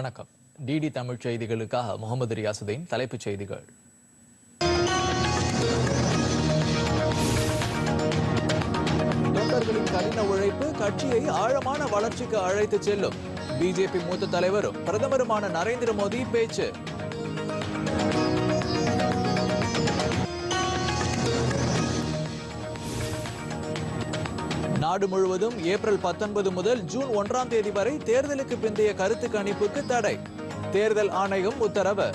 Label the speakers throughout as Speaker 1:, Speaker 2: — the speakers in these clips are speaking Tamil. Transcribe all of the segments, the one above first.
Speaker 1: வணக்கம் டிடி தமிழ் செய்திகளுக்காக முகமது ரியாசுதீன் தலைப்புச் செய்திகள்
Speaker 2: தொண்டர்களின் கடின உழைப்பு கட்சியை ஆழமான வளர்ச்சிக்கு அழைத்துச் செல்லும் பிஜேபி மூத்த தலைவரும் பிரதமருமான நரேந்திர மோடி பேச்சு நாடு முழுவதும் ஏப்ரல் பத்தொன்பது முதல் ஜூன் ஒன்றாம் தேதி வரை தேர்தலுக்கு பிந்தைய கருத்து கணிப்புக்கு தடை தேர்தல் ஆணையம் உத்தரவு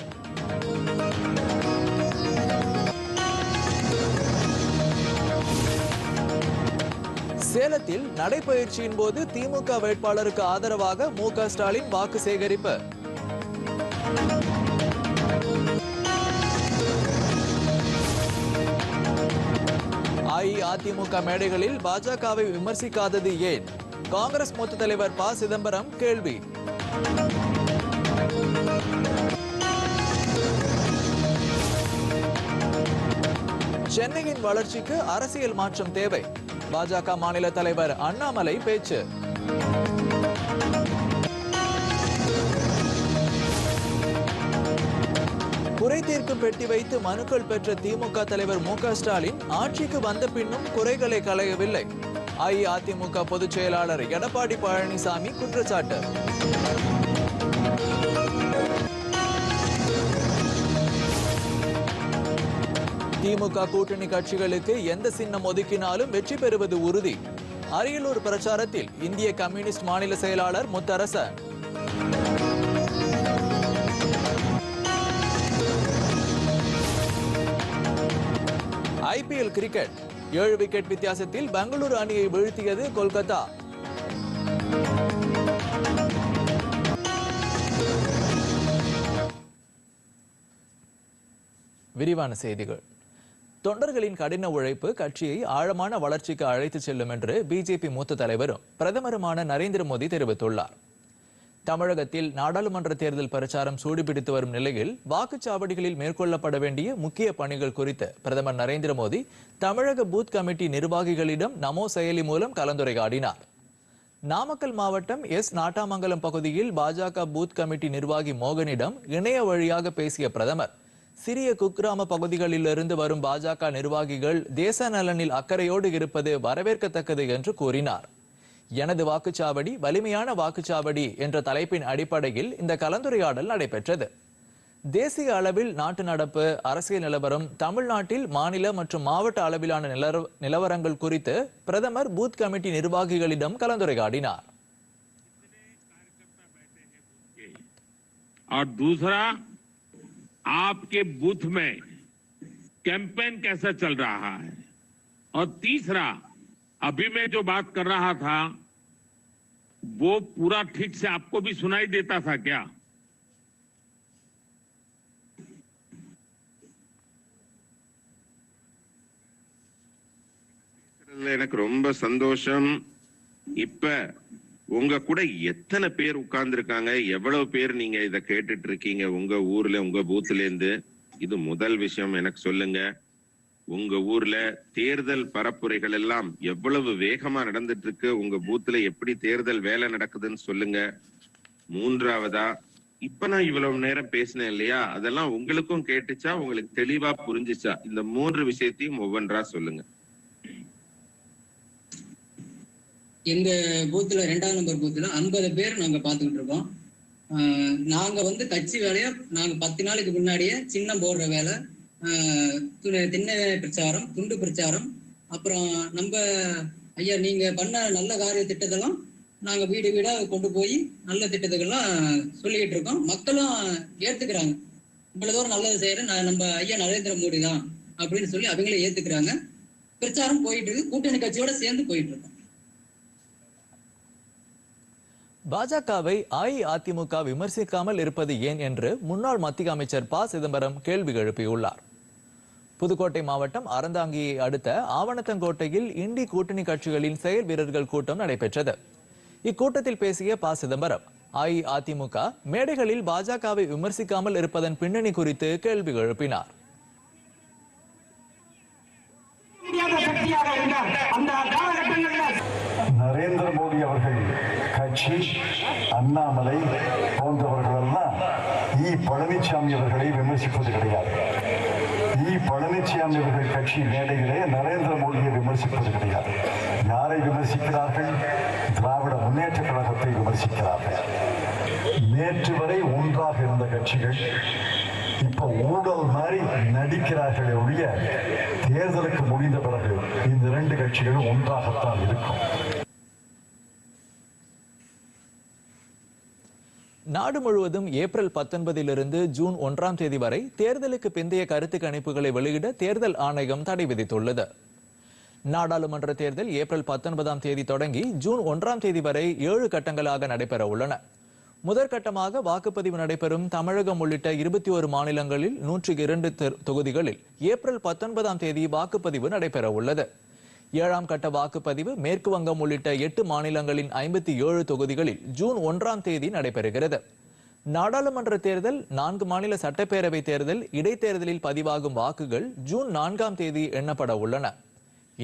Speaker 2: சேலத்தில் நடைபயிற்சியின் போது திமுக வேட்பாளருக்கு ஆதரவாக மு ஸ்டாலின் வாக்கு சேகரிப்பு அதிமுக மேடைகளில் பாஜகவை விமர்சிக்காதது ஏன் காங்கிரஸ் மூத்த தலைவர் ப சிதம்பரம் கேள்வி சென்னையின் வளர்ச்சிக்கு அரசியல் மாற்றம் தேவை பாஜக மாநில தலைவர் அண்ணாமலை பேச்சு குறை தீர்க்கும் பெட்டி வைத்து மனுக்கள் பெற்ற திமுக தலைவர் மு ஸ்டாலின் ஆட்சிக்கு வந்த பின்னும் குறைகளை களையவில்லை அஇஅதிமுக பொதுச் செயலாளர் எடப்பாடி பழனிசாமி குற்றச்சாட்டு திமுக கூட்டணி கட்சிகளுக்கு எந்த சின்னம் ஒதுக்கினாலும் வெற்றி பெறுவது உறுதி அரியலூர் பிரச்சாரத்தில் இந்திய கம்யூனிஸ்ட் மாநில செயலாளர் முத்தரசன் ஐபிஎல் கிரிக்கெட் ஏழு விக்கெட் வித்தியாசத்தில் பெங்களூரு அணியை வீழ்த்தியது கொல்கத்தா விரிவான செய்திகள் தொண்டர்களின் கடின உழைப்பு கட்சியை ஆழமான வளர்ச்சிக்கு அழைத்துச் செல்லும் என்று பிஜேபி மூத்த தலைவரும் பிரதமருமான நரேந்திர மோடி தெரிவித்துள்ளார் தமிழகத்தில் நாடாளுமன்ற தேர்தல் பிரச்சாரம் சூடுபிடித்து வரும் நிலையில் வாக்குச்சாவடிகளில் மேற்கொள்ளப்பட வேண்டிய முக்கிய பணிகள் குறித்து பிரதமர் நரேந்திர மோடி தமிழக பூத் கமிட்டி நிர்வாகிகளிடம் நமோ செயலி மூலம் கலந்துரையாடினார் நாமக்கல் மாவட்டம் எஸ் நாட்டாமங்கலம் பகுதியில் பாஜக பூத் கமிட்டி நிர்வாகி மோகனிடம் இணைய வழியாக பேசிய பிரதமர் சிறிய குக்கிராம பகுதிகளிலிருந்து வரும் பாஜக நிர்வாகிகள் தேச நலனில் அக்கறையோடு இருப்பது வரவேற்கத்தக்கது என்று கூறினார் எனது வாக்குச்சாவடி வலிமையான வாக்குச்சாவடி என்ற தலைப்பின் அடிப்படையில் இந்த கலந்துரையாடல் நடைபெற்றது தேசிய அளவில் நாட்டு நடப்பு அரசியல் நிலவரம் தமிழ்நாட்டில் மாநில மற்றும் மாவட்ட அளவிலான நிலவரங்கள் குறித்து பிரதமர் பூத் கமிட்டி நிர்வாகிகளிடம் கலந்துரையாடினார்
Speaker 3: और दूसरा आपके बूथ में अभी मैं जो बात कर रहा था वो पूरा ठीक से आपको भी सुनाई देता था क्या எனக்கு ரொம்ப சந்தோஷம் இப்ப உங்க கூட எத்தனை பேர் உட்கார்ந்து இருக்காங்க எவ்வளவு பேர் நீங்க இத கேட்டுட்டு இருக்கீங்க உங்க ஊர்ல உங்க பூத்துல இருந்து இது முதல் விஷயம் எனக்கு சொல்லுங்க உங்க ஊர்ல தேர்தல் பரப்புரைகள் எல்லாம் எவ்வளவு வேகமா நடந்துட்டு இருக்கு உங்க பூத்துல எப்படி தேர்தல் வேலை நடக்குதுன்னு சொல்லுங்க மூன்றாவதா இப்ப நான் இவ்வளவு நேரம் பேசினேன் இல்லையா அதெல்லாம் உங்களுக்கும் கேட்டுச்சா உங்களுக்கு தெளிவா புரிஞ்சுச்சா இந்த மூன்று விஷயத்தையும் ஒவ்வொன்றா சொல்லுங்க
Speaker 4: எங்க பூத்துல ரெண்டாவது நம்பர் பூத்துல ஐம்பது பேர் நாங்க பாத்துக்கிட்டு இருக்கோம் நாங்க வந்து கட்சி வேலையை நாங்க பத்து நாளுக்கு முன்னாடியே சின்னம் போடுற வேலை திண்ண பிரச்சாரம் துண்டு பிரச்சாரம் அப்புறம் நம்ம ஐயா நீங்க பண்ண நல்ல காரிய திட்டத்தெல்லாம் நாங்க வீடு வீடா கொண்டு போய் நல்ல திட்டத்துக்கெல்லாம் சொல்லிக்கிட்டு இருக்கோம் மக்களும் ஏத்துக்கிறாங்க இவ்வளவு தூரம் நல்லது செய்யற நம்ம ஐயா நரேந்திர மோடி தான் அப்படின்னு சொல்லி அவங்களே ஏத்துக்கிறாங்க பிரச்சாரம் போயிட்டு இருக்கு கூட்டணி கட்சியோட சேர்ந்து போயிட்டு இருக்கோம்
Speaker 2: பாஜகவை அஇஅதிமுக விமர்சிக்காமல் இருப்பது ஏன் என்று முன்னாள் மத்திய அமைச்சர் ப சிதம்பரம் கேள்வி எழுப்பியுள்ளார் புதுக்கோட்டை மாவட்டம் அறந்தாங்கியை அடுத்த ஆவணத்தங்கோட்டையில் இண்டி கூட்டணி கட்சிகளின் செயல் வீரர்கள் கூட்டம் நடைபெற்றது இக்கூட்டத்தில் பேசிய ப சிதம்பரம் அஇஅதிமுக மேடைகளில் பாஜகவை விமர்சிக்காமல் இருப்பதன் பின்னணி குறித்து கேள்வி எழுப்பினார் நரேந்திர மோடி அவர்கள் கட்சி அண்ணாமலை போன்றவர்கள் இ பழனிசாமி அவர்களை விமர்சிப்பது கிடையாது இ பழனிசாமி அவர்கள் கட்சி மேடையிலே நரேந்திர மோடியை விமர்சிப்பது கிடையாது யாரை விமர்சிக்கிறார்கள் திராவிட முன்னேற்ற கழகத்தை விமர்சிக்கிறார்கள் நேற்று வரை ஒன்றாக இருந்த கட்சிகள் இப்போ ஊழல் மாதிரி நடிக்கிறார்களே ஒழிய தேர்தலுக்கு முடிந்த பிறகு இந்த இரண்டு கட்சிகளும் ஒன்றாகத்தான் இருக்கும் நாடு முழுவதும் ஏப்ரல் பத்தொன்பதிலிருந்து ஜூன் ஒன்றாம் தேதி வரை தேர்தலுக்கு பிந்தைய கருத்து கணிப்புகளை வெளியிட தேர்தல் ஆணையம் தடை விதித்துள்ளது நாடாளுமன்ற தேர்தல் ஏப்ரல் பத்தொன்பதாம் தேதி தொடங்கி ஜூன் ஒன்றாம் தேதி வரை ஏழு கட்டங்களாக நடைபெற உள்ளன முதற்கட்டமாக வாக்குப்பதிவு நடைபெறும் தமிழகம் உள்ளிட்ட இருபத்தி ஒரு மாநிலங்களில் நூற்றி இரண்டு தொகுதிகளில் ஏப்ரல் பத்தொன்பதாம் தேதி வாக்குப்பதிவு நடைபெற உள்ளது ஏழாம் கட்ட வாக்குப்பதிவு மேற்கு வங்கம் உள்ளிட்ட எட்டு மாநிலங்களின் ஐம்பத்தி ஏழு தொகுதிகளில் ஜூன் ஒன்றாம் தேதி நடைபெறுகிறது நாடாளுமன்ற தேர்தல் நான்கு மாநில சட்டப்பேரவை தேர்தல் இடைத்தேர்தலில் பதிவாகும் வாக்குகள் ஜூன் நான்காம் தேதி எண்ணப்பட உள்ளன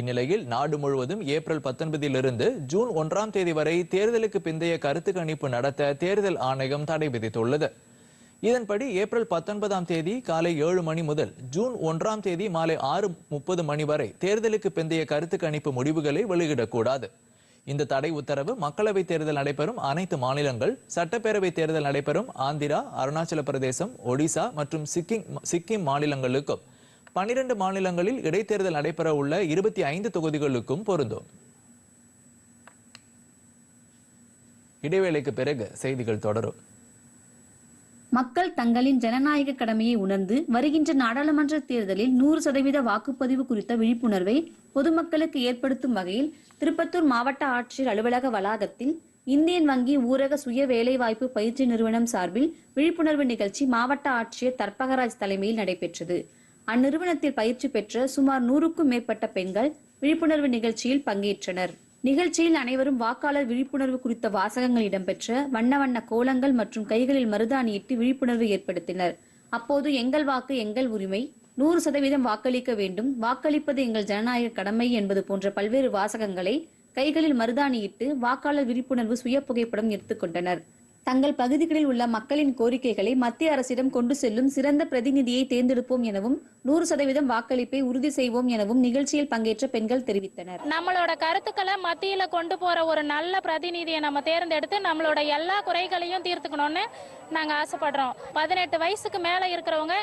Speaker 2: இந்நிலையில் நாடு முழுவதும் ஏப்ரல் பத்தொன்பதிலிருந்து ஜூன் ஒன்றாம் தேதி வரை தேர்தலுக்கு பிந்தைய கருத்து கணிப்பு நடத்த தேர்தல் ஆணையம் தடை விதித்துள்ளது இதன்படி ஏப்ரல் பத்தொன்பதாம் தேதி காலை ஏழு மணி முதல் ஜூன் ஒன்றாம் தேதி மாலை ஆறு முப்பது மணி வரை தேர்தலுக்கு பிந்தைய கருத்து கணிப்பு முடிவுகளை வெளியிடக்கூடாது இந்த தடை உத்தரவு மக்களவைத் தேர்தல் நடைபெறும் அனைத்து மாநிலங்கள் சட்டப்பேரவைத் தேர்தல் நடைபெறும் ஆந்திரா அருணாச்சல பிரதேசம் ஒடிசா மற்றும் சிக்கிம் சிக்கிம் மாநிலங்களுக்கும் பன்னிரண்டு மாநிலங்களில் இடைத்தேர்தல் நடைபெற உள்ள இருபத்தி ஐந்து தொகுதிகளுக்கும் பொருந்தும் இடைவேளைக்கு பிறகு செய்திகள் தொடரும்
Speaker 5: மக்கள் தங்களின் ஜனநாயக கடமையை உணர்ந்து வருகின்ற நாடாளுமன்ற தேர்தலில் நூறு சதவீத வாக்குப்பதிவு குறித்த விழிப்புணர்வை பொதுமக்களுக்கு ஏற்படுத்தும் வகையில் திருப்பத்தூர் மாவட்ட ஆட்சியர் அலுவலக வளாகத்தில் இந்தியன் வங்கி ஊரக சுய வேலைவாய்ப்பு பயிற்சி நிறுவனம் சார்பில் விழிப்புணர்வு நிகழ்ச்சி மாவட்ட ஆட்சியர் தர்பகராஜ் தலைமையில் நடைபெற்றது அந்நிறுவனத்தில் பயிற்சி பெற்ற சுமார் நூறுக்கும் மேற்பட்ட பெண்கள் விழிப்புணர்வு நிகழ்ச்சியில் பங்கேற்றனர் நிகழ்ச்சியில் அனைவரும் வாக்காளர் விழிப்புணர்வு குறித்த வாசகங்கள் இடம்பெற்ற வண்ண வண்ண கோலங்கள் மற்றும் கைகளில் மருதாணியிட்டு விழிப்புணர்வு ஏற்படுத்தினர் அப்போது எங்கள் வாக்கு எங்கள் உரிமை நூறு சதவீதம் வாக்களிக்க வேண்டும் வாக்களிப்பது எங்கள் ஜனநாயக கடமை என்பது போன்ற பல்வேறு வாசகங்களை கைகளில் மருதாணியிட்டு வாக்காளர் விழிப்புணர்வு சுய புகைப்படம் எடுத்துக்கொண்டனர் தங்கள் பகுதிகளில் உள்ள மக்களின் கோரிக்கைகளை மத்திய அரசிடம் கொண்டு செல்லும் சிறந்த பிரதிநிதியை தேர்ந்தெடுப்போம் எனவும் நூறு சதவீதம் வாக்களிப்பை உறுதி செய்வோம் எனவும் நிகழ்ச்சியில் பங்கேற்ற பெண்கள் தெரிவித்தனர்
Speaker 6: நம்மளோட கருத்துக்களை மத்தியில கொண்டு போற ஒரு நல்ல பிரதிநிதியை நம்ம தேர்ந்தெடுத்து நம்மளோட எல்லா குறைகளையும் தீர்த்துக்கணும்னு நாங்க ஆசைப்படுறோம் பதினெட்டு வயசுக்கு மேல இருக்கிறவங்க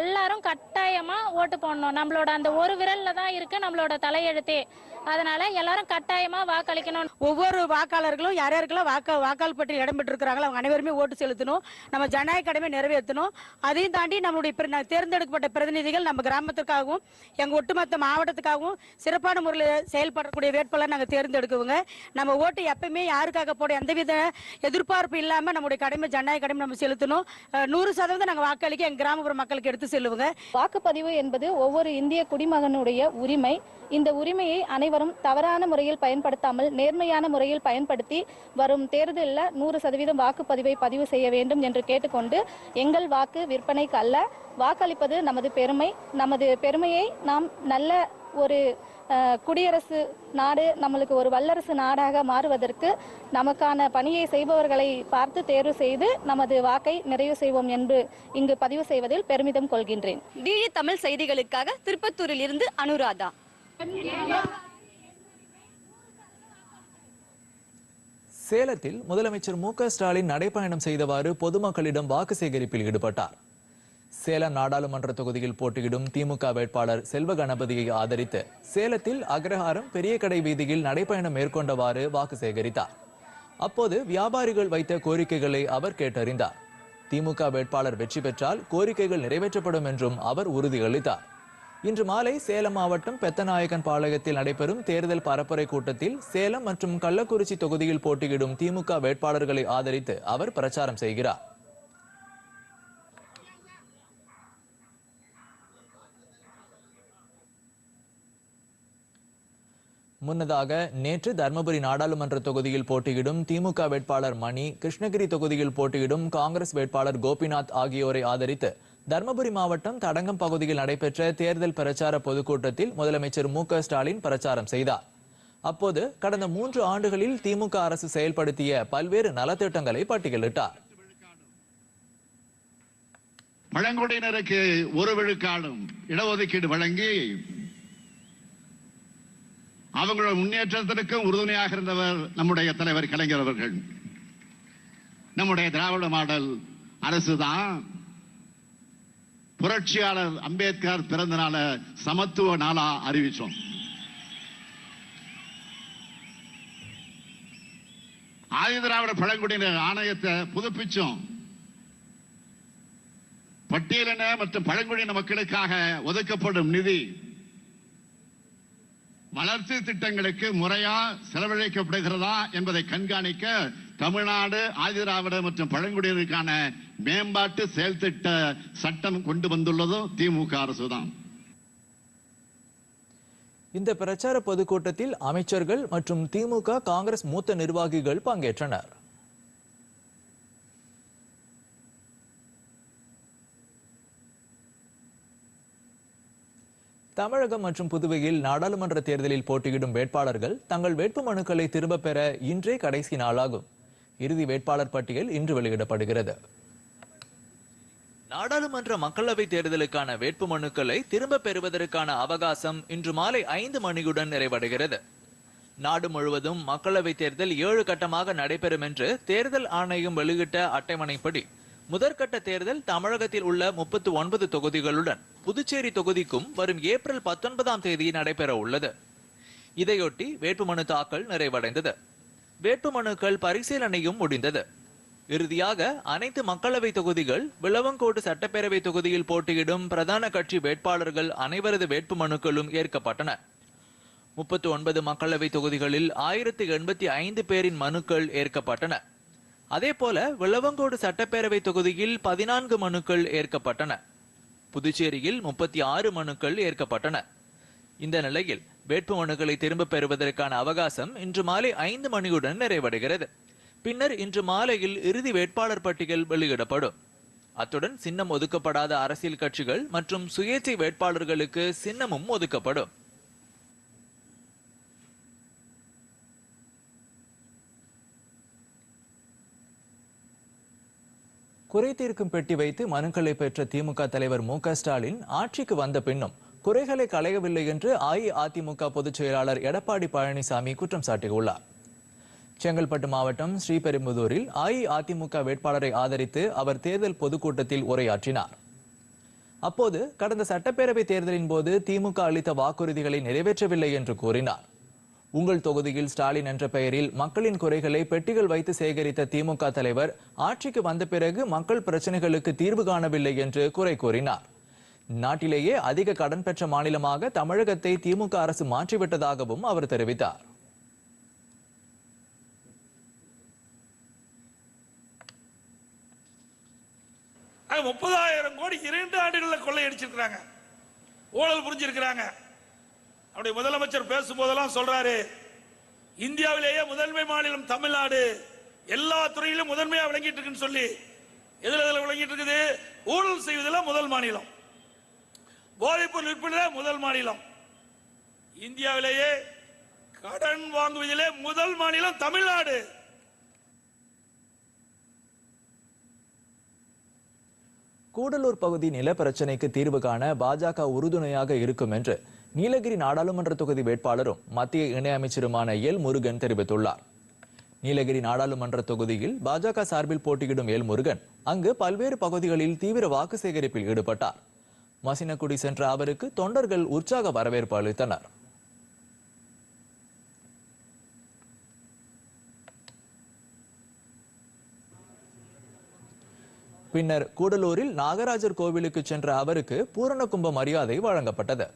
Speaker 6: எல்லாரும் கட்டாயமா ஓட்டு போடணும் நம்மளோட அந்த ஒரு விரல்ல தான் இருக்கு நம்மளோட தலையெழுத்தே அதனால எல்லாரும் கட்டாயமா வாக்களிக்கணும்
Speaker 7: ஒவ்வொரு வாக்காளர்களும் யார் யாருக்கெல்லாம் வாக்கு வாக்காளர் பற்றி இடம்பெற்று இருக்கிறாங்களோ அவங்க அனைவருமே ஓட்டு செலுத்தணும் நம்ம ஜனநாயக கடமை நிறைவேற்றணும் அதையும் தாண்டி நம்மளுடைய தேர்ந்தெடுக்கப்பட்ட பிரதிநிதிகள் நம்ம கிராமத்துக்காகவும் எங்கள் ஒட்டுமொத்த மாவட்டத்துக்காகவும் சிறப்பான முறையில் செயல்படக்கூடிய வேட்பாளர் நாங்கள் தேர்ந்தெடுக்குவோங்க நம்ம ஓட்டு எப்பயுமே யாருக்காக போட எந்தவித எதிர்பார்ப்பு இல்லாமல் நம்முடைய கடமை ஜனநாயக கடமை நம்ம செலுத்தணும் நூறு சதவீதம் நாங்கள் வாக்களிக்க எங்கள் கிராமப்புற மக்களுக்கு எடுத்து செல்லுவோங்க
Speaker 8: வாக்குப்பதிவு என்பது ஒவ்வொரு இந்திய குடிமகனுடைய உரிமை இந்த உரிமையை அனைவரும் அனைவரும் தவறான முறையில் பயன்படுத்தாமல் நேர்மையான முறையில் பயன்படுத்தி வரும் தேர்தலில் நூறு சதவீதம் வாக்குப்பதிவை பதிவு செய்ய வேண்டும் என்று கேட்டுக்கொண்டு எங்கள் வாக்கு விற்பனைக்கு அல்ல வாக்களிப்பது நமது பெருமை நமது பெருமையை நாம் நல்ல ஒரு குடியரசு நாடு நம்மளுக்கு ஒரு வல்லரசு நாடாக மாறுவதற்கு நமக்கான பணியை செய்பவர்களை பார்த்து தேர்வு செய்து நமது வாக்கை நிறைவு செய்வோம் என்று இங்கு பதிவு செய்வதில் பெருமிதம் கொள்கின்றேன்
Speaker 9: டிடி தமிழ் செய்திகளுக்காக திருப்பத்தூரில் இருந்து அனுராதா
Speaker 2: சேலத்தில் முதலமைச்சர் மு க ஸ்டாலின் நடைப்பயணம் செய்தவாறு பொதுமக்களிடம் வாக்கு சேகரிப்பில் ஈடுபட்டார் சேலம் நாடாளுமன்ற தொகுதியில் போட்டியிடும் திமுக வேட்பாளர் செல்வ கணபதியை ஆதரித்து சேலத்தில் அக்ரஹாரம் பெரிய கடை வீதியில் நடைப்பயணம் மேற்கொண்டவாறு வாக்கு சேகரித்தார் அப்போது வியாபாரிகள் வைத்த கோரிக்கைகளை அவர் கேட்டறிந்தார் திமுக வேட்பாளர் வெற்றி பெற்றால் கோரிக்கைகள் நிறைவேற்றப்படும் என்றும் அவர் உறுதியளித்தார் இன்று மாலை சேலம் மாவட்டம் பெத்தநாயகன் பாளையத்தில் நடைபெறும் தேர்தல் பரப்புரை கூட்டத்தில் சேலம் மற்றும் கள்ளக்குறிச்சி தொகுதியில் போட்டியிடும் திமுக வேட்பாளர்களை ஆதரித்து அவர் பிரச்சாரம் செய்கிறார் முன்னதாக நேற்று தருமபுரி நாடாளுமன்ற தொகுதியில் போட்டியிடும் திமுக வேட்பாளர் மணி கிருஷ்ணகிரி தொகுதியில் போட்டியிடும் காங்கிரஸ் வேட்பாளர் கோபிநாத் ஆகியோரை ஆதரித்து தர்மபுரி மாவட்டம் தடங்கம் பகுதியில் நடைபெற்ற தேர்தல் பிரச்சார பொதுக்கூட்டத்தில் முதலமைச்சர் மு ஸ்டாலின் பிரச்சாரம் செய்தார் அப்போது கடந்த மூன்று ஆண்டுகளில் திமுக அரசு செயல்படுத்திய பல்வேறு நலத்திட்டங்களை பட்டியலிட்டார்
Speaker 10: பழங்குடியினருக்கு ஒரு விழுக்காடும் இடஒதுக்கீடு வழங்கி அவங்களோட முன்னேற்றத்திற்கும் உறுதுணையாக இருந்தவர் நம்முடைய தலைவர் கலைஞர் அவர்கள் நம்முடைய திராவிட மாடல் அரசுதான் புரட்சியாளர் அம்பேத்கர் பிறந்த நாள சமத்துவ நாளா அறிவிச்சோம் ஆதிதிராவிட பழங்குடியினர் ஆணையத்தை புதுப்பிச்சோம் பட்டியலின மற்றும் பழங்குடியின மக்களுக்காக ஒதுக்கப்படும் நிதி வளர்ச்சி திட்டங்களுக்கு முறையா செலவழிக்கப்படுகிறதா என்பதை கண்காணிக்க தமிழ்நாடு ஆதிராவிட மற்றும் பழங்குடியினருக்கான மேம்பாட்டு செயல் திட்ட சட்டம் கொண்டு வந்துள்ளதும் திமுக அரசு தான்
Speaker 2: இந்த பிரச்சார பொதுக்கூட்டத்தில் அமைச்சர்கள் மற்றும் திமுக காங்கிரஸ் மூத்த நிர்வாகிகள் பங்கேற்றனர் தமிழகம் மற்றும் புதுவையில் நாடாளுமன்ற தேர்தலில் போட்டியிடும் வேட்பாளர்கள் தங்கள் வேட்பு மனுக்களை திரும்பப் பெற இன்றே கடைசி நாளாகும் இறுதி வேட்பாளர் பட்டியல் இன்று வெளியிடப்படுகிறது நாடாளுமன்ற மக்களவை தேர்தலுக்கான வேட்பு மனுக்களை திரும்ப பெறுவதற்கான அவகாசம் இன்று மாலை ஐந்து மணியுடன் நிறைவடைகிறது நாடு முழுவதும் மக்களவை தேர்தல் ஏழு கட்டமாக நடைபெறும் என்று தேர்தல் ஆணையம் வெளியிட்ட அட்டைமனைப்படி முதற்கட்ட தேர்தல் தமிழகத்தில் உள்ள முப்பத்தி ஒன்பது தொகுதிகளுடன் புதுச்சேரி தொகுதிக்கும் வரும் ஏப்ரல் பத்தொன்பதாம் தேதி நடைபெற உள்ளது இதையொட்டி வேட்புமனு தாக்கல் நிறைவடைந்தது வேட்புமனுக்கள் பரிசீலனையும் முடிந்தது இறுதியாக அனைத்து மக்களவை தொகுதிகள் விளவங்கோடு சட்டப்பேரவை தொகுதியில் போட்டியிடும் பிரதான கட்சி வேட்பாளர்கள் அனைவரது வேட்புமனுக்களும் ஏற்கப்பட்டன முப்பத்தி ஒன்பது மக்களவை தொகுதிகளில் ஆயிரத்தி எண்பத்தி ஐந்து பேரின் மனுக்கள் ஏற்கப்பட்டன அதேபோல விளவங்கோடு சட்டப்பேரவை தொகுதியில் பதினான்கு மனுக்கள் ஏற்கப்பட்டன புதுச்சேரியில் முப்பத்தி ஆறு மனுக்கள் ஏற்கப்பட்டன இந்த நிலையில் வேட்பு மனுக்களை திரும்பப் பெறுவதற்கான அவகாசம் இன்று மாலை ஐந்து மணியுடன் நிறைவடைகிறது பின்னர் இன்று மாலையில் இறுதி வேட்பாளர் பட்டியல் வெளியிடப்படும் அத்துடன் சின்னம் ஒதுக்கப்படாத அரசியல் கட்சிகள் மற்றும் சுயேட்சை வேட்பாளர்களுக்கு சின்னமும் ஒதுக்கப்படும் குறைதீர்க்கும் பெட்டி வைத்து மனுக்களை பெற்ற திமுக தலைவர் மு ஸ்டாலின் ஆட்சிக்கு வந்த பின்னும் குறைகளை களையவில்லை என்று அஇஅதிமுக பொதுச் செயலாளர் எடப்பாடி பழனிசாமி குற்றம் சாட்டியுள்ளார் செங்கல்பட்டு மாவட்டம் ஸ்ரீபெரும்புதூரில் அஇஅதிமுக வேட்பாளரை ஆதரித்து அவர் தேர்தல் பொதுக்கூட்டத்தில் உரையாற்றினார் அப்போது கடந்த சட்டப்பேரவை தேர்தலின் போது திமுக அளித்த வாக்குறுதிகளை நிறைவேற்றவில்லை என்று கூறினார் உங்கள் தொகுதியில் ஸ்டாலின் என்ற பெயரில் மக்களின் குறைகளை பெட்டிகள் வைத்து சேகரித்த திமுக தலைவர் ஆட்சிக்கு வந்த பிறகு மக்கள் பிரச்சனைகளுக்கு தீர்வு காணவில்லை என்று குறை கூறினார் நாட்டிலேயே அதிக கடன் பெற்ற மாநிலமாக தமிழகத்தை திமுக அரசு மாற்றிவிட்டதாகவும் அவர் தெரிவித்தார்
Speaker 11: முப்பதாயிரம் கோடி இரண்டு ஆண்டுகளில் கொள்ளையடிச்சிருக்கிறாங்க ஊழல் புரிஞ்சிருக்கிறாங்க அப்படி முதலமைச்சர் பேசும்போதெல்லாம் சொல்றாரு இந்தியாவிலேயே முதன்மை மாநிலம் தமிழ்நாடு எல்லா துறையிலும் முதன்மையா விளங்கிட்டு இருக்குன்னு சொல்லி எதுல எதுல விளங்கிட்டு இருக்குது ஊழல் செய்வதில் முதல் மாநிலம் போதைப்பொருள் விற்பனையில் முதல் மாநிலம் இந்தியாவிலேயே கடன் வாங்குவதிலே முதல் மாநிலம் தமிழ்நாடு
Speaker 2: கூடலூர் பகுதி நில பிரச்சனைக்கு தீர்வு காண பாஜக உறுதுணையாக இருக்கும் என்று நீலகிரி நாடாளுமன்ற தொகுதி வேட்பாளரும் மத்திய இணையமைச்சருமான எல் முருகன் தெரிவித்துள்ளார் நீலகிரி நாடாளுமன்ற தொகுதியில் பாஜக சார்பில் போட்டியிடும் எல் முருகன் அங்கு பல்வேறு பகுதிகளில் தீவிர வாக்கு சேகரிப்பில் ஈடுபட்டார் மசினக்குடி சென்ற அவருக்கு தொண்டர்கள் உற்சாக வரவேற்பு அளித்தனர் பின்னர் கூடலூரில் நாகராஜர் கோவிலுக்கு சென்ற அவருக்கு பூரண கும்ப மரியாதை வழங்கப்பட்டது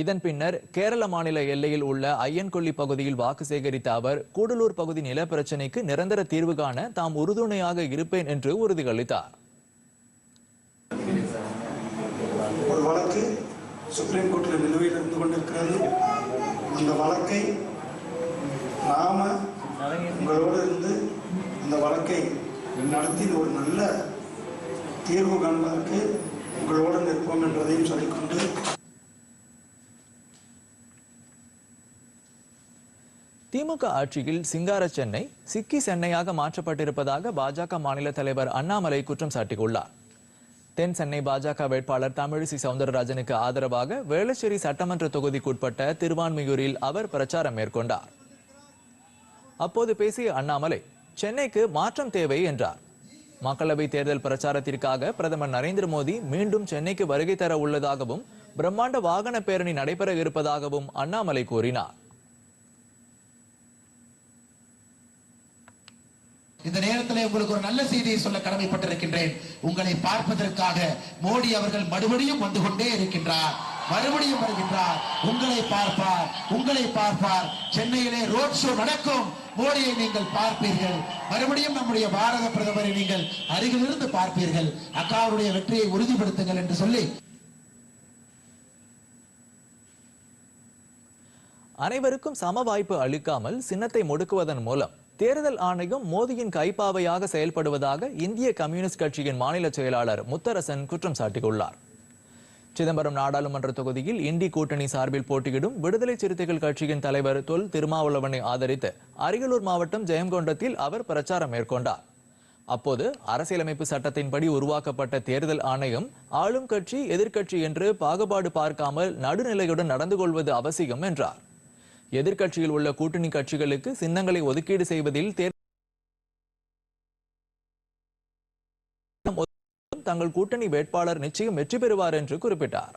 Speaker 2: இதன் பின்னர் கேரள மாநில எல்லையில் உள்ள ஐயன்கொல்லி பகுதியில் வாக்கு சேகரித்த அவர் கூடலூர் பகுதி நில பிரச்சினைக்கு நிரந்தர தீர்வு காண தாம் உறுதுணையாக இருப்பேன் என்று உறுதியளித்தார் ஒரு வழக்கு சுப்ரீம் கோர்ட்டில் நிலுவையில் இருந்து கொண்டிருக்கிறது அந்த வழக்கை நாம உங்களோடு இருந்து இந்த வழக்கை நடத்தி ஒரு நல்ல தீர்வு காண்பதற்கு உங்களோடு நிற்போம் என்பதையும் சொல்லிக்கொண்டு திமுக ஆட்சியில் சிங்கார சென்னை சிக்கி சென்னையாக மாற்றப்பட்டிருப்பதாக பாஜக மாநில தலைவர் அண்ணாமலை குற்றம் சாட்டியுள்ளார் தென் சென்னை பாஜக வேட்பாளர் தமிழிசை சவுந்தரராஜனுக்கு ஆதரவாக வேளச்சேரி சட்டமன்ற தொகுதிக்குட்பட்ட திருவான்மியூரில் அவர் பிரச்சாரம் மேற்கொண்டார் அப்போது பேசிய அண்ணாமலை சென்னைக்கு மாற்றம் தேவை என்றார் மக்களவை தேர்தல் பிரச்சாரத்திற்காக பிரதமர் நரேந்திர மோடி மீண்டும் சென்னைக்கு வருகை தர உள்ளதாகவும் பிரம்மாண்ட வாகன பேரணி நடைபெற இருப்பதாகவும் அண்ணாமலை கூறினார்
Speaker 12: இந்த நேரத்தில் உங்களுக்கு ஒரு நல்ல செய்தியை சொல்ல கடமைப்பட்டிருக்கின்றேன் உங்களை பார்ப்பதற்காக மோடி அவர்கள் மறுபடியும் வந்து கொண்டே இருக்கின்றார் மறுபடியும் வருகின்றார் உங்களை பார்ப்பார் உங்களை பார்ப்பார் சென்னையிலே ரோட் ஷோ நடக்கும் மோடியை நீங்கள் பார்ப்பீர்கள் மறுபடியும் நம்முடைய பாரத பிரதமரை நீங்கள் அருகில் இருந்து பார்ப்பீர்கள் அக்காவுடைய வெற்றியை உறுதிப்படுத்துங்கள் என்று சொல்லி
Speaker 2: அனைவருக்கும் சம வாய்ப்பு அளிக்காமல் சின்னத்தை முடுக்குவதன் மூலம் தேர்தல் ஆணையம் மோதியின் கைப்பாவையாக செயல்படுவதாக இந்திய கம்யூனிஸ்ட் கட்சியின் மாநில செயலாளர் முத்தரசன் குற்றம் சாட்டியுள்ளார் சிதம்பரம் நாடாளுமன்ற தொகுதியில் இந்தி கூட்டணி சார்பில் போட்டியிடும் விடுதலை சிறுத்தைகள் கட்சியின் தலைவர் தொல் திருமாவளவனை ஆதரித்து அரியலூர் மாவட்டம் ஜெயங்கொண்டத்தில் அவர் பிரச்சாரம் மேற்கொண்டார் அப்போது அரசியலமைப்பு சட்டத்தின்படி உருவாக்கப்பட்ட தேர்தல் ஆணையம் ஆளும் கட்சி எதிர்க்கட்சி என்று பாகுபாடு பார்க்காமல் நடுநிலையுடன் நடந்து கொள்வது அவசியம் என்றார் எதிர்க்கட்சியில் உள்ள கூட்டணி கட்சிகளுக்கு சின்னங்களை ஒதுக்கீடு செய்வதில் தேர்தல் தங்கள் கூட்டணி வேட்பாளர் நிச்சயம் வெற்றி பெறுவார் என்று குறிப்பிட்டார்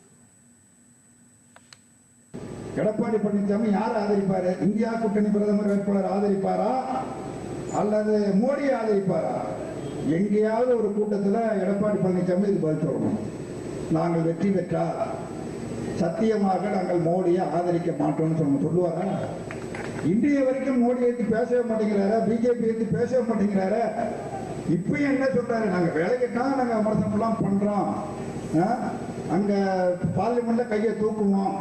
Speaker 13: எடப்பாடி பழனிசாமி யார் ஆதரிப்பாரு இந்தியா கூட்டணி பிரதமர் வேட்பாளர் ஆதரிப்பாரா அல்லது மோடி ஆதரிப்பாரா எங்கேயாவது ஒரு கூட்டத்தில் எடப்பாடி பழனிசாமி இது பதில் சொல்லணும் நாங்கள் வெற்றி பெற்றால் சத்தியமாக நாங்கள் மோடியை ஆதரிக்க மாட்டோம்னு சொல்லணும் சொல்லுவாரா இன்றைய வரைக்கும் மோடி பேசவே மாட்டேங்கிறாரா பிஜேபி எடுத்து பேசவே மாட்டேங்கிறாரா இப்போ என்ன சொல்றாரு நாங்க வேலைக்குன்னா நாங்க விமர்சனம் எல்லாம் பண்றோம் அங்க பார்லிமெண்ட்ல கையை தூக்குவோம்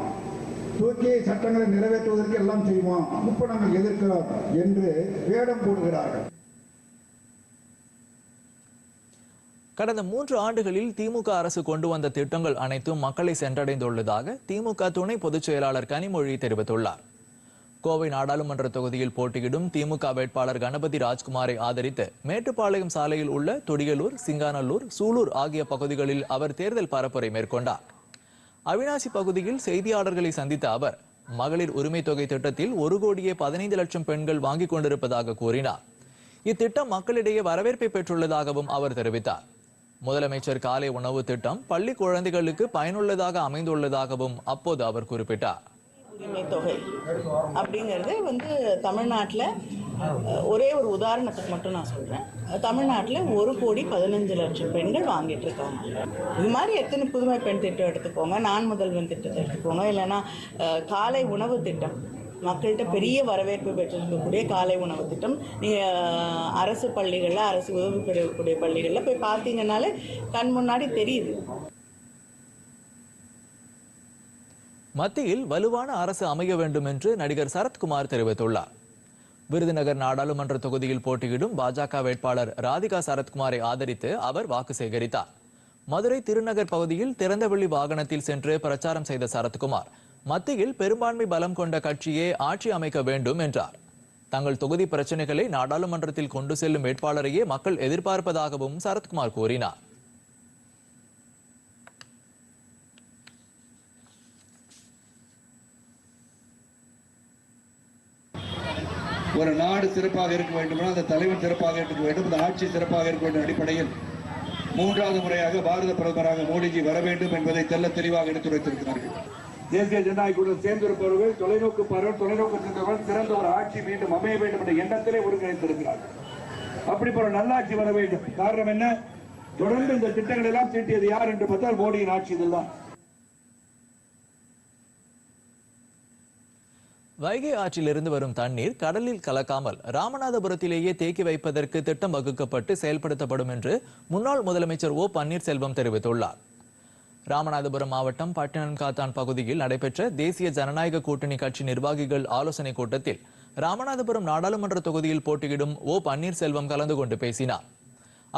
Speaker 13: தூக்கி சட்டங்களை நிறைவேற்றுவதற்கு எல்லாம் செய்வோம் இப்ப நாங்க எதிர்க்கிறோம் என்று வேடம் போடுகிறார்கள்
Speaker 2: கடந்த மூன்று ஆண்டுகளில் திமுக அரசு கொண்டு வந்த திட்டங்கள் அனைத்தும் மக்களை சென்றடைந்துள்ளதாக திமுக துணை பொதுச் செயலாளர் கனிமொழி தெரிவித்துள்ளார் கோவை நாடாளுமன்ற தொகுதியில் போட்டியிடும் திமுக வேட்பாளர் கணபதி ராஜ்குமாரை ஆதரித்து மேட்டுப்பாளையம் சாலையில் உள்ள தொடியலூர் சிங்கானல்லூர் சூலூர் ஆகிய பகுதிகளில் அவர் தேர்தல் பரப்புரை மேற்கொண்டார் அவினாசி பகுதியில் செய்தியாளர்களை சந்தித்த அவர் மகளிர் உரிமை தொகை திட்டத்தில் ஒரு கோடியே பதினைந்து லட்சம் பெண்கள் வாங்கிக் கொண்டிருப்பதாக கூறினார் இத்திட்டம் மக்களிடையே வரவேற்பை பெற்றுள்ளதாகவும் அவர் தெரிவித்தார் முதலமைச்சர் காலை உணவு திட்டம் பள்ளி குழந்தைகளுக்கு பயனுள்ளதாக அமைந்துள்ளதாகவும் அப்போது அவர் குறிப்பிட்டார்
Speaker 14: உரிமை தொகை அப்படிங்கிறது வந்து தமிழ்நாட்டில் ஒரே ஒரு உதாரணத்துக்கு மட்டும் நான் சொல்கிறேன் தமிழ்நாட்டில் ஒரு கோடி பதினஞ்சு லட்சம் பெண்கள் வாங்கிட்டு இருக்காங்க இது மாதிரி எத்தனை புதுமை பெண் திட்டம் எடுத்துக்கோங்க நான் முதல்வன் திட்டத்தை எடுத்துக்கோங்க இல்லைன்னா காலை உணவு திட்டம் மக்கள்கிட்ட பெரிய வரவேற்பு பெற்றிருக்கக்கூடிய காலை உணவு திட்டம் நீங்கள் அரசு பள்ளிகளில் அரசு உதவி பெறக்கூடிய பள்ளிகளில் போய் பார்த்தீங்கன்னாலே கண் முன்னாடி தெரியுது
Speaker 2: மத்தியில் வலுவான அரசு அமைய வேண்டும் என்று நடிகர் சரத்குமார் தெரிவித்துள்ளார் விருதுநகர் நாடாளுமன்ற தொகுதியில் போட்டியிடும் பாஜக வேட்பாளர் ராதிகா சரத்குமாரை ஆதரித்து அவர் வாக்கு சேகரித்தார் மதுரை திருநகர் பகுதியில் திறந்தவெளி வாகனத்தில் சென்று பிரச்சாரம் செய்த சரத்குமார் மத்தியில் பெரும்பான்மை பலம் கொண்ட கட்சியே ஆட்சி அமைக்க வேண்டும் என்றார் தங்கள் தொகுதி பிரச்சனைகளை நாடாளுமன்றத்தில் கொண்டு செல்லும் வேட்பாளரையே மக்கள் எதிர்பார்ப்பதாகவும் சரத்குமார் கூறினார்
Speaker 15: ஒரு நாடு சிறப்பாக இருக்க வேண்டுமென்றால் அந்த தலைவர் சிறப்பாக இருக்க வேண்டும் அந்த ஆட்சி சிறப்பாக இருக்க வேண்டும் அடிப்படையில் மூன்றாவது முறையாக பாரத பிரதமராக மோடிஜி வர வேண்டும் என்பதை தெல்ல தெளிவாக எடுத்துரைத்திருக்கிறார்கள் தேசிய ஜனநாயகத்துடன் சேர்ந்திருப்பவர்கள் தொலைநோக்கு பார்வை தொலைநோக்கு சிந்தவர்கள் சிறந்த ஒரு ஆட்சி மீண்டும் அமைய வேண்டும் என்ற எண்ணத்திலே ஒருங்கிணைத்திருக்கிறார்கள் போல நல்லாட்சி வர வேண்டும் காரணம் என்ன தொடர்ந்து இந்த திட்டங்கள் எல்லாம் தீட்டியது யார் என்று பார்த்தால் மோடியின் ஆட்சி இதுதான்
Speaker 2: வைகை ஆற்றிலிருந்து வரும் தண்ணீர் கடலில் கலக்காமல் ராமநாதபுரத்திலேயே தேக்கி வைப்பதற்கு திட்டம் வகுக்கப்பட்டு செயல்படுத்தப்படும் என்று முன்னாள் முதலமைச்சர் ஓ பன்னீர்செல்வம் தெரிவித்துள்ளார் ராமநாதபுரம் மாவட்டம் பட்டினன்காத்தான் பகுதியில் நடைபெற்ற தேசிய ஜனநாயக கூட்டணி கட்சி நிர்வாகிகள் ஆலோசனைக் கூட்டத்தில் ராமநாதபுரம் நாடாளுமன்ற தொகுதியில் போட்டியிடும் ஓ பன்னீர்செல்வம் கலந்து கொண்டு பேசினார்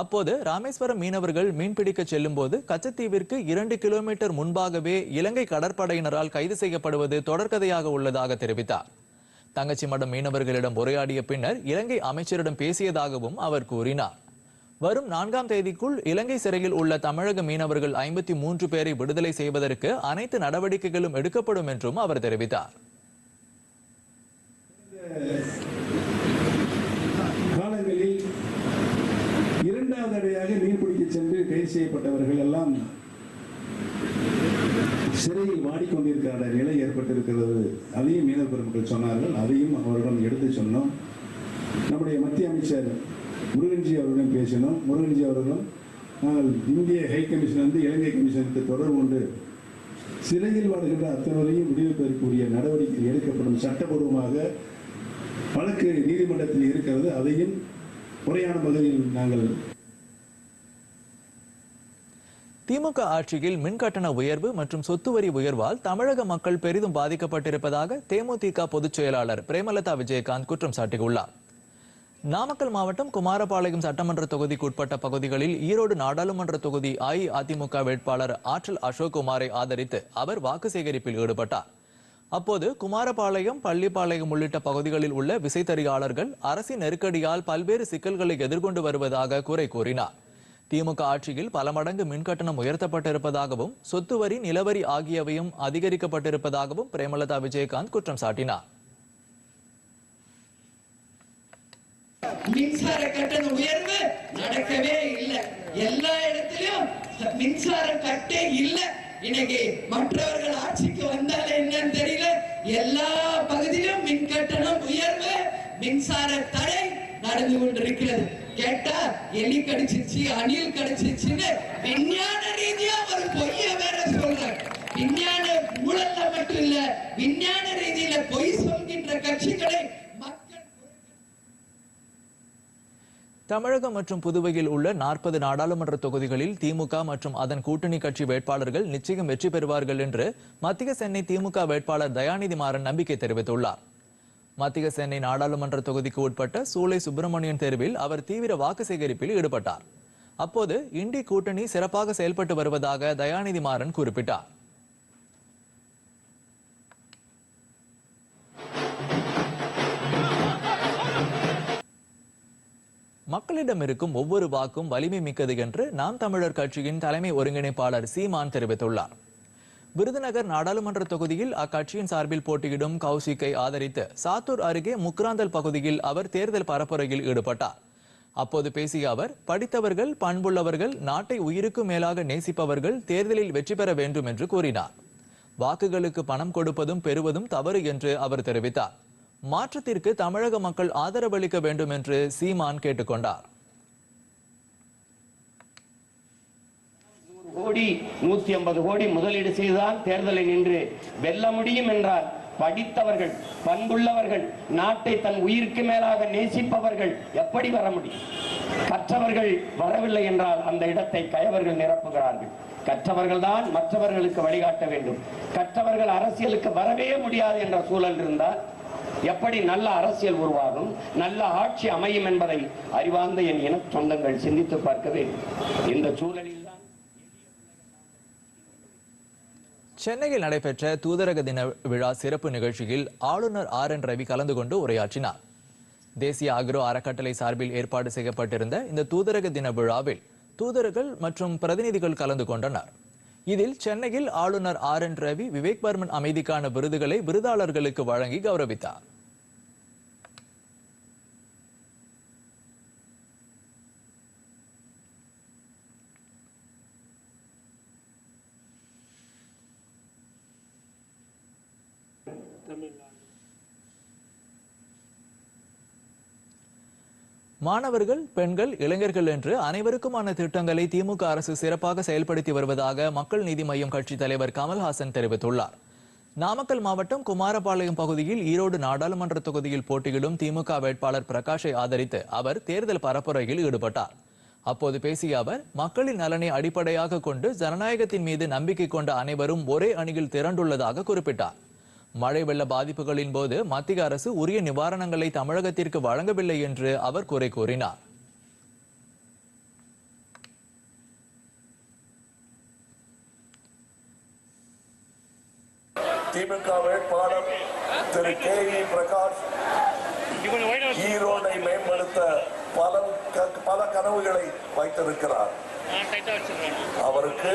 Speaker 2: அப்போது ராமேஸ்வரம் மீனவர்கள் மீன்பிடிக்க செல்லும் போது கச்சத்தீவிற்கு இரண்டு கிலோமீட்டர் முன்பாகவே இலங்கை கடற்படையினரால் கைது செய்யப்படுவது தொடர்கதையாக உள்ளதாக தெரிவித்தார் தங்கச்சி மடம் மீனவர்களிடம் உரையாடிய பின்னர் இலங்கை அமைச்சரிடம் பேசியதாகவும் அவர் கூறினார் வரும் நான்காம் தேதிக்குள் இலங்கை சிறையில் உள்ள தமிழக மீனவர்கள் ஐம்பத்தி மூன்று பேரை விடுதலை செய்வதற்கு அனைத்து நடவடிக்கைகளும் எடுக்கப்படும் என்றும் அவர் தெரிவித்தார்
Speaker 16: கால்நடையாக பிடிக்க சென்று கைது செய்யப்பட்டவர்கள் எல்லாம் சிறையில் வாடிக்கொண்டிருக்கிற நிலை ஏற்பட்டிருக்கிறது அதையும் மீனவ பெருமக்கள் சொன்னார்கள் அதையும் அவரிடம் எடுத்து சொன்னோம் நம்முடைய மத்திய அமைச்சர் முருகன்ஜி அவர்களிடம் பேசினோம் முருகன்ஜி அவர்களும் இந்திய ஹை கமிஷன் வந்து இலங்கை கமிஷனுக்கு தொடர்பு உண்டு சிறையில் வாடுகின்ற அத்தனையும் விடுவிப்பதற்குரிய நடவடிக்கை எடுக்கப்படும் சட்டபூர்வமாக வழக்கு நீதிமன்றத்தில் இருக்கிறது அதையும் முறையான பகுதியில் நாங்கள்
Speaker 2: திமுக ஆட்சியில் மின்கட்டண உயர்வு மற்றும் சொத்து வரி உயர்வால் தமிழக மக்கள் பெரிதும் பாதிக்கப்பட்டிருப்பதாக தேமுதிக பொதுச் செயலாளர் பிரேமலதா விஜயகாந்த் குற்றம் சாட்டியுள்ளார் நாமக்கல் மாவட்டம் குமாரபாளையம் சட்டமன்ற உட்பட்ட பகுதிகளில் ஈரோடு நாடாளுமன்ற தொகுதி அஇஅதிமுக வேட்பாளர் ஆற்றல் அசோக்குமாரை ஆதரித்து அவர் வாக்கு சேகரிப்பில் ஈடுபட்டார் அப்போது குமாரபாளையம் பள்ளிப்பாளையம் உள்ளிட்ட பகுதிகளில் உள்ள விசைத்தறியாளர்கள் அரசின் நெருக்கடியால் பல்வேறு சிக்கல்களை எதிர்கொண்டு வருவதாக குறை கூறினார் திமுக ஆட்சியில் பல மடங்கு மின் கட்டணம் உயர்த்தப்பட்டிருப்பதாகவும் சொத்து வரி நிலவரி ஆகியவையும் அதிகரிக்கப்பட்டிருப்பதாகவும் பிரேமலதா விஜயகாந்த் குற்றம் சாட்டினார்
Speaker 17: மின்சார கட்டண உயர்வு நடக்கவே இல்லை எல்லா இடத்திலும் மின்சார கட்டே இல்லை இன்னைக்கு மற்றவர்கள் ஆட்சிக்கு வந்தாலே என்னன்னு தெரியல எல்லா பகுதியிலும் மின் கட்டணம் உயர்வு மின்சார தடை நடந்து கொண்டிருக்கிறது கேட்டா எலி அணில் விஞ்ஞான ரீதியா ஒரு பொய்ய வேற விஞ்ஞான ஊழல்ல மட்டும் இல்ல விஞ்ஞான ரீதியில பொய் சொல்கின்ற கட்சிகளை
Speaker 2: தமிழகம் மற்றும் புதுவையில் உள்ள நாற்பது நாடாளுமன்ற தொகுதிகளில் திமுக மற்றும் அதன் கூட்டணி கட்சி வேட்பாளர்கள் நிச்சயம் வெற்றி பெறுவார்கள் என்று மத்திய சென்னை திமுக வேட்பாளர் தயாநிதி மாறன் நம்பிக்கை தெரிவித்துள்ளார் மத்திய சென்னை நாடாளுமன்ற தொகுதிக்கு உட்பட்ட சூளை சுப்பிரமணியன் தெருவில் அவர் தீவிர வாக்கு சேகரிப்பில் ஈடுபட்டார் அப்போது இண்டி கூட்டணி சிறப்பாக செயல்பட்டு வருவதாக தயாநிதி மாறன் குறிப்பிட்டார் மக்களிடம் இருக்கும் ஒவ்வொரு வாக்கும் வலிமை மிக்கது என்று நாம் தமிழர் கட்சியின் தலைமை ஒருங்கிணைப்பாளர் சீமான் தெரிவித்துள்ளார் விருதுநகர் நாடாளுமன்ற தொகுதியில் அக்கட்சியின் சார்பில் போட்டியிடும் கௌசிக்கை ஆதரித்து சாத்தூர் அருகே முக்ராந்தல் பகுதியில் அவர் தேர்தல் பரப்புரையில் ஈடுபட்டார் அப்போது பேசிய அவர் படித்தவர்கள் பண்புள்ளவர்கள் நாட்டை உயிருக்கு மேலாக நேசிப்பவர்கள் தேர்தலில் வெற்றி பெற வேண்டும் என்று கூறினார் வாக்குகளுக்கு பணம் கொடுப்பதும் பெறுவதும் தவறு என்று அவர் தெரிவித்தார் மாற்றத்திற்கு தமிழக மக்கள் ஆதரவளிக்க வேண்டும் என்று சீமான் கேட்டுக்கொண்டார்
Speaker 18: கோடி நூத்தி ஐம்பது கோடி முதலீடு செய்துதான் தேர்தலை நின்று வெல்ல முடியும் என்றார் படித்தவர்கள் பண்புள்ளவர்கள் நாட்டை தன் உயிருக்கு மேலாக நேசிப்பவர்கள் எப்படி வர முடியும் கற்றவர்கள் வரவில்லை என்றால் அந்த இடத்தை கயவர்கள் நிரப்புகிறார்கள் கற்றவர்கள் தான் மற்றவர்களுக்கு வழிகாட்ட வேண்டும் கற்றவர்கள் அரசியலுக்கு வரவே முடியாது என்ற சூழல் இருந்தால் எப்படி நல்ல அரசியல் உருவாகும் நல்ல ஆட்சி அமையும் என்பதை அறிவார்ந்த என் இன சொந்தங்கள் சிந்தித்து பார்க்க வேண்டும் இந்த சூழலில்
Speaker 2: சென்னையில் நடைபெற்ற தூதரக தின விழா சிறப்பு நிகழ்ச்சியில் ஆளுநர் ஆர் என் ரவி கலந்து கொண்டு உரையாற்றினார் தேசிய அக்ரோ அறக்கட்டளை சார்பில் ஏற்பாடு செய்யப்பட்டிருந்த இந்த தூதரக தின விழாவில் தூதர்கள் மற்றும் பிரதிநிதிகள் கலந்து கொண்டனர் இதில் சென்னையில் ஆளுநர் ஆர் என் ரவி விவேக் பர்மன் அமைதிக்கான விருதுகளை விருதாளர்களுக்கு வழங்கி கௌரவித்தார் மாணவர்கள் பெண்கள் இளைஞர்கள் என்று அனைவருக்குமான திட்டங்களை திமுக அரசு சிறப்பாக செயல்படுத்தி வருவதாக மக்கள் நீதி மய்யம் கட்சித் தலைவர் கமல்ஹாசன் தெரிவித்துள்ளார் நாமக்கல் மாவட்டம் குமாரபாளையம் பகுதியில் ஈரோடு நாடாளுமன்ற தொகுதியில் போட்டியிடும் திமுக வேட்பாளர் பிரகாஷை ஆதரித்து அவர் தேர்தல் பரப்புரையில் ஈடுபட்டார் அப்போது பேசிய அவர் மக்களின் நலனை அடிப்படையாக கொண்டு ஜனநாயகத்தின் மீது நம்பிக்கை கொண்ட அனைவரும் ஒரே அணியில் திரண்டுள்ளதாக குறிப்பிட்டார் மழை வெள்ள பாதிப்புகளின் போது மத்திய அரசு உரிய நிவாரணங்களை தமிழகத்திற்கு வழங்கவில்லை என்று அவர் குறை கூறினார் திமுக வேட்பாளர் திரு கே வி பிரகாஷ் ஈரோடை மேம்படுத்த பல பல கனவுகளை வைத்திருக்கிறார் அவருக்கு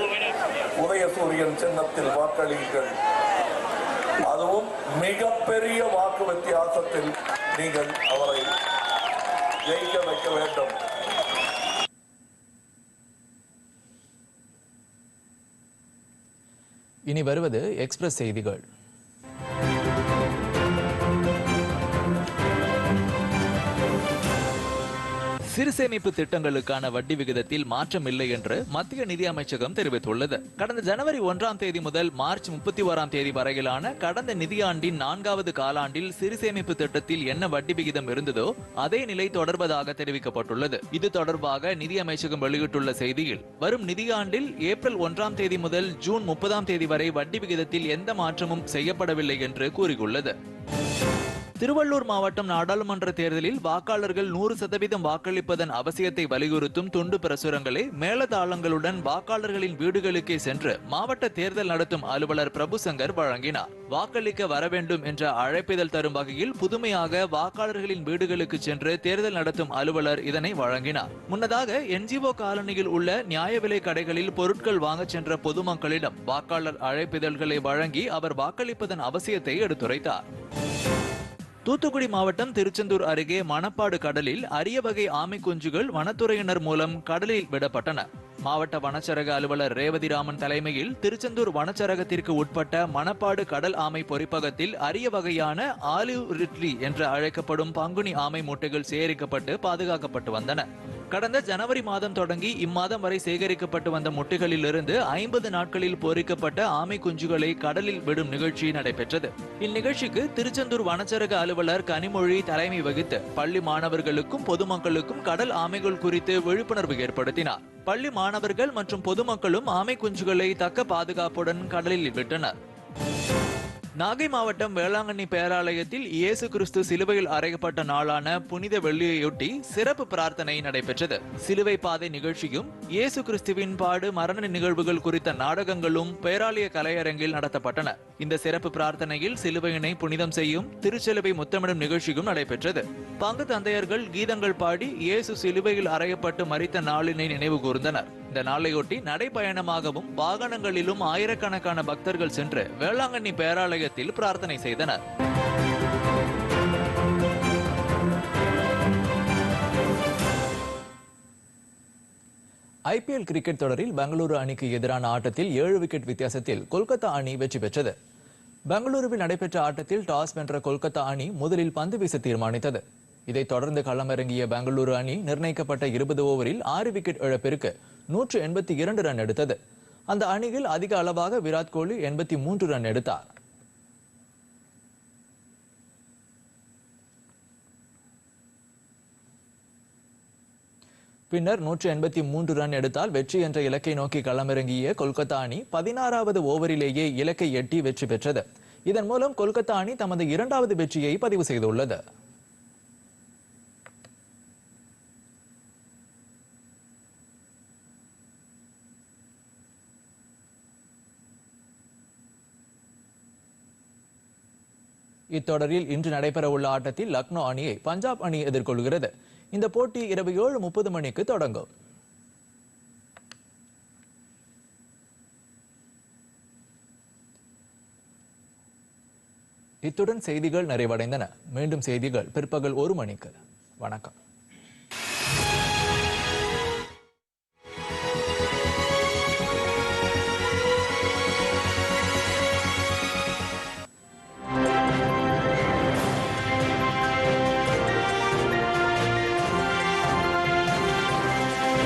Speaker 2: உதயசூரியன் சின்னத்தில் வாக்களியுங்கள் அதுவும் மிகப்பெரிய வாக்கு வித்தியாசத்தில் நீங்கள் அவரை ஜெயிக்க வைக்க வேண்டும் இனி வருவது எக்ஸ்பிரஸ் செய்திகள் சிறு சேமிப்பு திட்டங்களுக்கான வட்டி விகிதத்தில் மாற்றம் இல்லை என்று மத்திய நிதி அமைச்சகம் தெரிவித்துள்ளது கடந்த ஜனவரி ஒன்றாம் தேதி முதல் மார்ச் முப்பத்தி ஓராம் தேதி வரையிலான கடந்த நிதியாண்டின் நான்காவது காலாண்டில் சிறு சேமிப்பு திட்டத்தில் என்ன வட்டி விகிதம் இருந்ததோ அதே நிலை தொடர்வதாக தெரிவிக்கப்பட்டுள்ளது இது தொடர்பாக நிதியமைச்சகம் வெளியிட்டுள்ள செய்தியில் வரும் நிதியாண்டில் ஏப்ரல் ஒன்றாம் தேதி முதல் ஜூன் முப்பதாம் தேதி வரை வட்டி விகிதத்தில் எந்த மாற்றமும் செய்யப்படவில்லை என்று கூறியுள்ளது திருவள்ளூர் மாவட்டம் நாடாளுமன்ற தேர்தலில் வாக்காளர்கள் நூறு சதவீதம் வாக்களிப்பதன் அவசியத்தை வலியுறுத்தும் துண்டு பிரசுரங்களை மேலதாளங்களுடன் வாக்காளர்களின் வீடுகளுக்கே சென்று மாவட்ட தேர்தல் நடத்தும் அலுவலர் பிரபுசங்கர் வழங்கினார் வாக்களிக்க வர வேண்டும் என்ற அழைப்பிதழ் தரும் வகையில் புதுமையாக வாக்காளர்களின் வீடுகளுக்கு சென்று தேர்தல் நடத்தும் அலுவலர் இதனை வழங்கினார் முன்னதாக என்ஜிஓ காலனியில் உள்ள நியாய விலை கடைகளில் பொருட்கள் வாங்க சென்ற பொதுமக்களிடம் வாக்காளர் அழைப்பிதழ்களை வழங்கி அவர் வாக்களிப்பதன் அவசியத்தை எடுத்துரைத்தார் தூத்துக்குடி மாவட்டம் திருச்செந்தூர் அருகே மணப்பாடு கடலில் அரிய வகை ஆமை குஞ்சுகள் வனத்துறையினர் மூலம் கடலில் விடப்பட்டன மாவட்ட வனச்சரக அலுவலர் ரேவதிராமன் தலைமையில் திருச்செந்தூர் வனச்சரகத்திற்கு உட்பட்ட மணப்பாடு கடல் ஆமை பொறிப்பகத்தில் அரிய வகையான ஆலிவ் ரிட்லி என்று அழைக்கப்படும் பங்குனி ஆமை மூட்டைகள் சேகரிக்கப்பட்டு பாதுகாக்கப்பட்டு வந்தன கடந்த ஜனவரி மாதம் தொடங்கி இம்மாதம் வரை சேகரிக்கப்பட்டு வந்த முட்டைகளிலிருந்து ஐம்பது நாட்களில் பொறிக்கப்பட்ட ஆமை குஞ்சுகளை கடலில் விடும் நிகழ்ச்சி நடைபெற்றது இந்நிகழ்ச்சிக்கு திருச்செந்தூர் வனச்சரக அலுவலர் கனிமொழி தலைமை வகித்து பள்ளி மாணவர்களுக்கும் பொதுமக்களுக்கும் கடல் ஆமைகள் குறித்து விழிப்புணர்வு ஏற்படுத்தினார் பள்ளி மாணவர்கள் மற்றும் பொதுமக்களும் ஆமை குஞ்சுகளை தக்க பாதுகாப்புடன் கடலில் விட்டனர் நாகை மாவட்டம் வேளாங்கண்ணி பேராலயத்தில் இயேசு கிறிஸ்து சிலுவையில் அறையப்பட்ட நாளான புனித வெள்ளியையொட்டி சிறப்பு பிரார்த்தனை நடைபெற்றது சிலுவை பாதை நிகழ்ச்சியும் இயேசு கிறிஸ்துவின் பாடு மரண நிகழ்வுகள் குறித்த நாடகங்களும் பேராலய கலையரங்கில் நடத்தப்பட்டன இந்த சிறப்பு பிரார்த்தனையில் சிலுவையினை புனிதம் செய்யும் திருச்சிலுவை முத்தமிடும் நிகழ்ச்சியும் நடைபெற்றது பங்கு தந்தையர்கள் கீதங்கள் பாடி இயேசு சிலுவையில் அறையப்பட்டு மறித்த நாளினை நினைவு கூர்ந்தனர் இந்த நாளையொட்டி நடைபயணமாகவும் வாகனங்களிலும் ஆயிரக்கணக்கான பக்தர்கள் சென்று வேளாங்கண்ணி பேராலயத்தில் பிரார்த்தனை செய்தனர் ஐபிஎல் கிரிக்கெட் தொடரில் பெங்களூரு அணிக்கு எதிரான ஆட்டத்தில் ஏழு விக்கெட் வித்தியாசத்தில் கொல்கத்தா அணி வெற்றி பெற்றது பெங்களூருவில் நடைபெற்ற ஆட்டத்தில் டாஸ் வென்ற கொல்கத்தா அணி முதலில் பந்து வீச தீர்மானித்தது இதைத் தொடர்ந்து களமிறங்கிய பெங்களூரு அணி நிர்ணயிக்கப்பட்ட இருபது ஓவரில் ஆறு விக்கெட் இழப்பிற்கு நூற்று எண்பத்தி இரண்டு ரன் எடுத்தது அந்த அணியில் அதிக அளவாக விராட் கோலி எண்பத்தி மூன்று ரன் எடுத்தார் பின்னர் நூற்று எண்பத்தி மூன்று ரன் எடுத்தால் வெற்றி என்ற இலக்கை நோக்கி களமிறங்கிய கொல்கத்தா அணி பதினாறாவது ஓவரிலேயே இலக்கை எட்டி வெற்றி பெற்றது இதன் மூலம் கொல்கத்தா அணி தமது இரண்டாவது வெற்றியை பதிவு செய்துள்ளது இத்தொடரில் இன்று நடைபெறவுள்ள ஆட்டத்தில் லக்னோ அணியை பஞ்சாப் அணி எதிர்கொள்கிறது இந்த போட்டி இரவு ஏழு முப்பது மணிக்கு தொடங்கும் இத்துடன் செய்திகள் நிறைவடைந்தன மீண்டும் செய்திகள் பிற்பகல் ஒரு மணிக்கு வணக்கம்